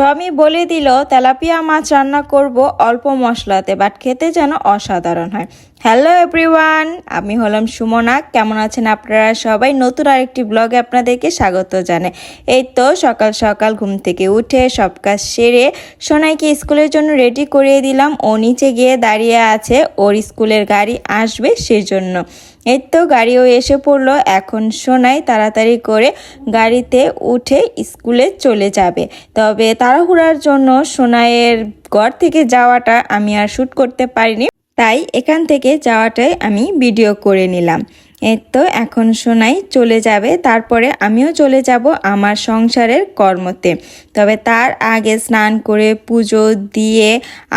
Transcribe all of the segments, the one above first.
স্বামী বলে দিল, তেলাপিয়া মাছ রান্না করব অল্প মশলাতে বাট খেতে যেন অসাধারণ হয়। হ্যালো এভরিওয়ান আমি হলাম সুমনা। কেমন আছেন আপনারা সবাই? নতুন আরেকটি ব্লগে আপনাদেরকে স্বাগত জানাই। এই তো সকাল সকাল ঘুম থেকে উঠে সব কাজ সেরে সোনাইকে স্কুলের জন্য রেডি করিয়ে দিলাম। ও নিচে গিয়ে দাঁড়িয়ে আছে, ওর স্কুলের গাড়ি আসবে সেজন্য। এই তো গাড়িও এসে পড়ল। এখন সোনাই তাড়াতাড়ি করে গাড়িতে উঠে স্কুলে চলে যাবে। তবে তাড়াহুড়ার জন্য সোনাইয়ের ঘর থেকে যাওয়াটা আমি আর শ্যুট করতে পারিনি। তাই এখান থেকে যাওয়াটাই আমি ভিডিও করে নিলাম। এই তো এখন শোনাই, চলে যাবে। তারপরে আমিও চলে যাব আমার সংসারের কর্মতে। তবে তার আগে স্নান করে পুজো দিয়ে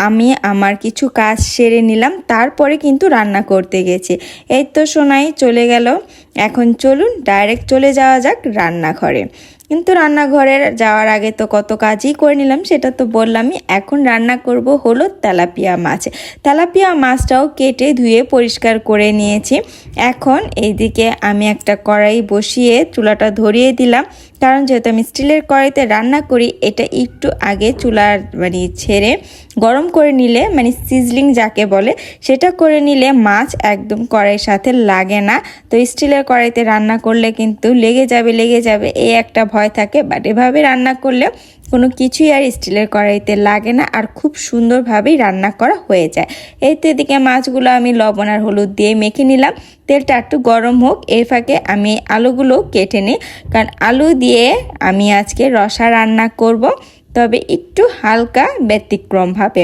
আমি আমার কিছু কাজ সেরে নিলাম, তারপরে কিন্তু রান্না করতে গেছি। এই তো শোনাই, চলে গেল। এখন চলুন, ডাইরেক্ট চলে যাওয়া যাক রান্নাঘরে। কিন্তু রান্নাঘরে যাওয়ার আগে তো কত কাজই করে নিলাম, সেটা তো বললামই। এখন রান্না করব হলো তেলাপিয়া মাছ। তেলাপিয়া মাছটাও কেটে ধুয়ে পরিষ্কার করে নিয়েছি। এখন এইদিকে আমি একটা কড়াই বসিয়ে চুলাটা ধরিয়ে দিলাম। কারণ যেহেতু আমি স্টিলের কড়াইতে রান্না করি, এটা একটু আগে চুলার মানে ছেড়ে গরম করে নিলে মানে সিজলিং যাকে বলে, সেটা করে নিলে মাছ একদম কড়াইয়ের সাথে লাগে না। তো স্টিলের কড়াইতে রান্না করলে কিন্তু লেগে যাবে লেগে যাবে, এই একটা ভয় থাকে। বাট এভাবে রান্না করলে কোনো কিছুই আর স্টিলের কড়াইতে লাগে না আর খুব সুন্দরভাবেই রান্না করা হয়ে যায়। এই তো এদিকে মাছগুলো আমি লবণ আর হলুদ দিয়ে মেখে নিলাম। তেলটা একটু গরম হোক, এর ফাঁকে আমি আলুগুলো কেটে নিই। কারণ আলু দিয়ে আমি আজকে রসা রান্না করব, তবে একটু হালকা ব্যতিক্রমভাবে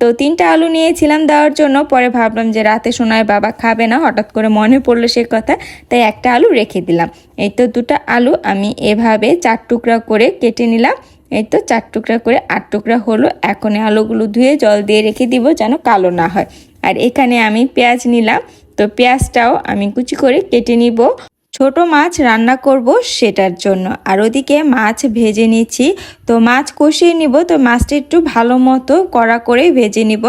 তো তিনটা আলু নিয়েছিলাম দেওয়ার জন্য, পরে ভাবলাম যে রাতে সোনার বাবা খাবে না, হঠাৎ করে মনে পড়ল সে কথা, তাই একটা আলু রেখে দিলাম। এই তো দুটো আলু আমি এভাবে চার টুকরা করে কেটে নিলাম। এই তো চার টুকরা করে আট টুকরা হলো। এখন আলুগুলো ধুয়ে জল দিয়ে রেখে দিব যেন কালো না হয়। আর এখানে আমি পেঁয়াজ নিলাম। তো পেঁয়াজটাও আমি কুচি করে কেটে নিব। ছোট মাছ রান্না করব সেটার জন্য। আর ওদিকে মাছ ভেজে নিচ্ছি। তো মাছ কষিয়ে নিব। তো মাছটা একটু ভালো মতো কড়া করে ভেজে নিব।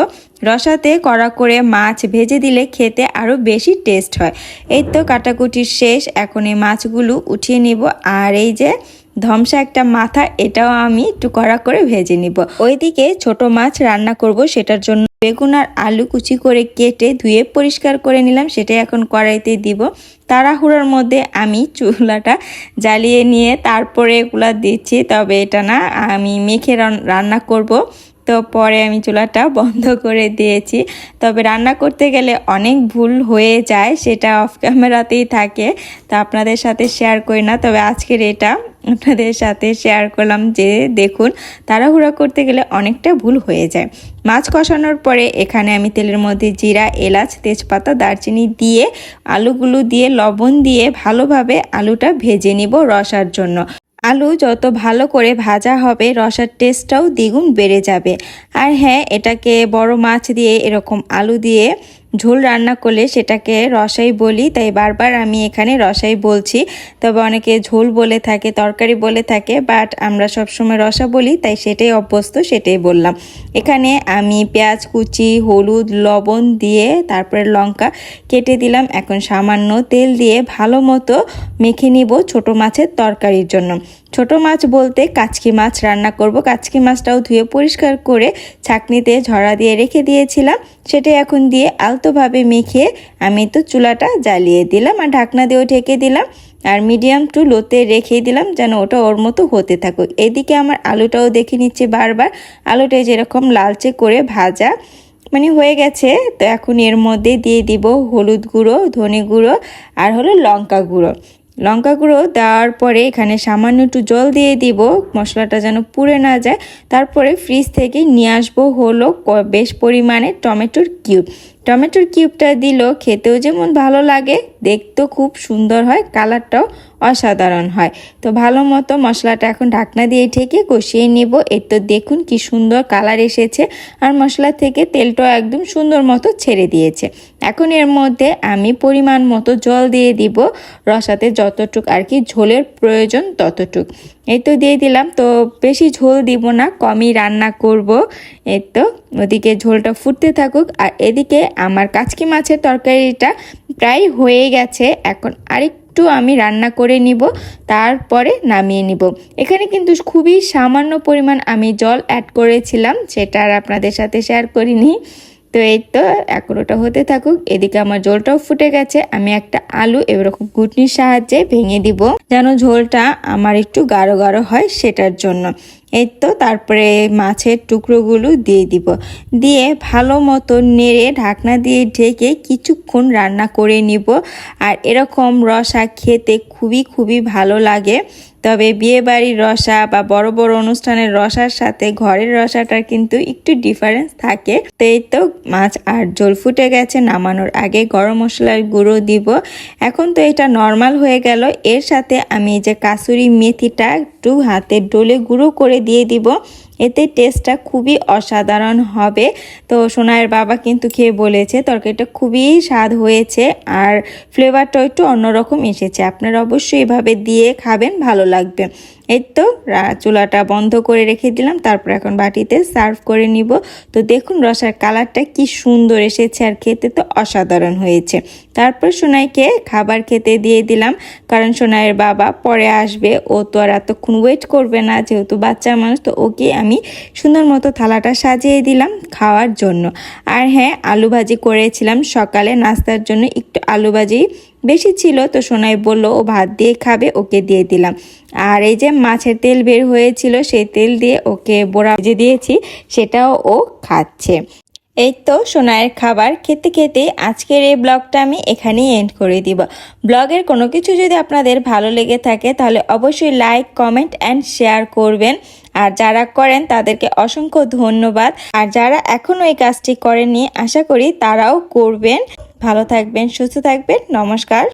রসাতে কড়া করে মাছ ভেজে দিলে খেতে আরও বেশি টেস্ট হয়। এই তো কাটাকুটির শেষ। এখন এই মাছগুলো উঠিয়ে নিব। আর এই যে ধমসা একটা মাথা, এটাও আমি একটু কড়া করে ভেজে নিব। ওইদিকে ছোট মাছ রান্না করব, সেটার জন্য বেগুন আর আলু কুচি করে কেটে ধুয়ে পরিষ্কার করে নিলাম, সেটাই এখন কড়াইতে দিব। তাড়াহুড়োর মধ্যে আমি চুলাটা জ্বালিয়ে নিয়ে তারপরে এগুলো দিচ্ছি, তবে এটা না, আমি মেখে রান্না করব। তো পরে আমি চুলাটা বন্ধ করে দিয়েছি। তবে রান্না করতে গেলে অনেক ভুল হয়ে যায়, সেটা অফ ক্যামেরাতেই থাকে, তো আপনাদের সাথে শেয়ার করি না, তবে আজকের এটা আপনাদের সাথে শেয়ার করলাম যে, দেখুন, তাড়াহুড়া করতে গেলে অনেকটা ভুল হয়ে যায়। মাছ কষানোর পরে এখানে আমি তেলের মধ্যে জিরা, এলাচ, তেজপাতা, দারচিনি দিয়ে, আলুগুলো দিয়ে, লবণ দিয়ে ভালোভাবে আলুটা ভেজে নিব রসার জন্য। আলু যত ভালো করে ভাজা হবে, রসার টেস্টটাও দ্বিগুণ বেড়ে যাবে। আর হ্যাঁ এটাকে বড় মাছ দিয়ে এরকম আলু দিয়ে ঝোল রান্না করলে সেটাকে রসাই বলি, তাই বারবার আমি এখানে রসাই বলছি। তবে অনেকে ঝোল বলে থাকে, তরকারি বলে থাকে বাট আমরা সবসময় রসা বলি, তাই সেটাই অভ্যস্ত, সেটাই বললাম। এখানে আমি পেঁয়াজ কুচি, হলুদ, লবণ দিয়ে তারপরে লঙ্কা কেটে দিলাম। এখন সামান্য তেল দিয়ে ভালো মতো মেখে নিব ছোট মাছের তরকারির জন্য। ছোট মাছ বলতে কাচকি মাছ রান্না করব। কাচকি মাছটাও ধুয়ে পরিষ্কার করে ছাকনিতে ঝরা দিয়ে রেখে দিয়েছিলাম। সেটা এখন দিয়ে আলতোভাবে মেখে আমি তো চুলাটা জ্বালিয়ে দিলাম আর ঢাকনা দিয়েও ঢেকে দিলাম আর মিডিয়াম টু লোতে রেখে দিলাম যেন ওটা ওর মতো হতে থাকুক। এদিকে আমার আলুটাও দেখে নিচ্ছে বারবার। আলুটা যেরকম লালচে করে ভাজা মানে হয়ে গেছে, তো এখন এর মধ্যে দিয়ে দিব হলুদ গুঁড়ো, ধনে গুঁড়ো আর হলো লঙ্কা গুঁড়ো। লঙ্কা গুঁড়ো দেওয়ার পরে এখানে সামান্য একটু জল দিয়ে দিব, মশলাটা যেন পুড়ে না যায়। তারপরে ফ্রিজ থেকে নিয়ে আসব হলো বেশ পরিমাণে টমেটোর কিউব টমেটোর কিউবটা দিল, খেতেও যেমন ভালো লাগে, দেখতেও খুব সুন্দর হয়, কালারটাও অসাধারণ হয়। তো ভালো মতো মশলাটা এখন ঢাকনা দিয়ে ঢেকে কষিয়ে নেব। এর তো দেখুন কি সুন্দর কালার এসেছে আর মশলা থেকে তেলটাও একদম সুন্দর মতো ছেড়ে দিয়েছে। এখন এর মধ্যে আমি পরিমাণ মতো জল দিয়ে দিব, রসাতে যতটুক আর কি ঝোলের প্রয়োজন ততটুক। এই তো দিয়ে দিলাম, তো বেশি ঝোল দিব না, কমই রান্না করব। এই তো, ওদিকে ঝোলটা ফুটতে থাকুক, আর এদিকে আমার কাচকি মাছের তরকারিটা প্রায় হয়ে গেছে। এখন আরেকটু একটু আমি রান্না করে নিব, তারপরে নামিয়ে নিব। এখানে কিন্তু খুবই সামান্য পরিমাণ আমি জল অ্যাড করেছিলাম, সেটা আর আপনাদের সাথে শেয়ার করিনি। তো এই তো, এখন ওটা হতে থাকুক। এদিকে আমার ঝোলটাও ফুটে গেছে। আমি একটা আলু এরকম ঘুটনির সাহায্যে ভেঙে দিব, যেন ঝোলটা আমার একটু গাঢ় গাঢ় হয় সেটার জন্য। এই তো, তারপরে মাছের টুকরোগুলো দিয়ে দিব। দিয়ে ভালো মতো নেড়ে ঢাকনা দিয়ে ঢেকে কিছুক্ষণ রান্না করে নিব। আর এরকম রসা খেতে খুবই খুবই ভালো লাগে। তবে বিয়েবাড়ির রসা বা বড় বড় অনুষ্ঠানের রসার সাথে ঘরের রসাটার কিন্তু একটু ডিফারেন্স থাকে। তো এই তো, মাছ আর জল ফুটে গেছে, নামানোর আগে গরম মশলার গুঁড়ো দিব। এখন তো এটা নর্মাল হয়ে গেল। এর সাথে আমি যে কাসুরি মেথিটা একটু হাতে ডোলে গুঁড়ো করে দিয়ে দিব। এতে টেস্টটা খুবই অসাধারণ হবে। তো সোনায়ের বাবা কিন্তু খেয়ে বলেছে, তরকারিটা খুবই স্বাদ হয়েছে আর ফ্লেভারটা একটু অন্যরকম এসেছে। আপনারা অবশ্যই এভাবে দিয়ে খাবেন, ভালো লাগবে। এই তো চুলাটা বন্ধ করে রেখে দিলাম, তারপর এখন বাটিতে সার্ভ করে নিব। তো দেখুন রসার কালারটা কি সুন্দর এসেছে আর খেতে তো অসাধারণ হয়েছে। তারপর সোনাইকে খাবার খেতে দিয়ে দিলাম, কারণ সোনাইয়ের বাবা পরে আসবে, ও তো আর এতক্ষণ ওয়েট করবে না, যেহেতু বাচ্চা মানুষ, তো ওকে আমি সুন্দর মতো থালাটা সাজিয়ে দিলাম খাওয়ার জন্য। আর হ্যাঁ আলু ভাজি করেছিলাম সকালে, নাস্তার জন্য একটু আলু ভাজি বেশি ছিল তো সোনাই বলল, ও ভাত দিয়ে খাবে, ওকে দিয়ে দিলাম। আর এই যে মাছের তেল বের হয়েছিল, সেই তেল দিয়ে ওকে বোড়া যে দিয়েছি, সেটাও ও খাচ্ছে। এই তো সোনায়ের খাবার খেতে খেতে আজকের এই ব্লগটা আমি এখানেই এন্ড করে দিব। ব্লগের কোনো কিছু যদি আপনাদের ভালো লেগে থাকে, তাহলে অবশ্যই লাইক কমেন্ট অ্যান্ড শেয়ার করবেন। আর যারা করেন, তাদেরকে অসংখ্য ধন্যবাদ। আর যারা এখনও এই কাজটি করেননি, আশা করি তারাও করবেন। ভালো থাকবেন, সুস্থ থাকবেন। নমস্কার।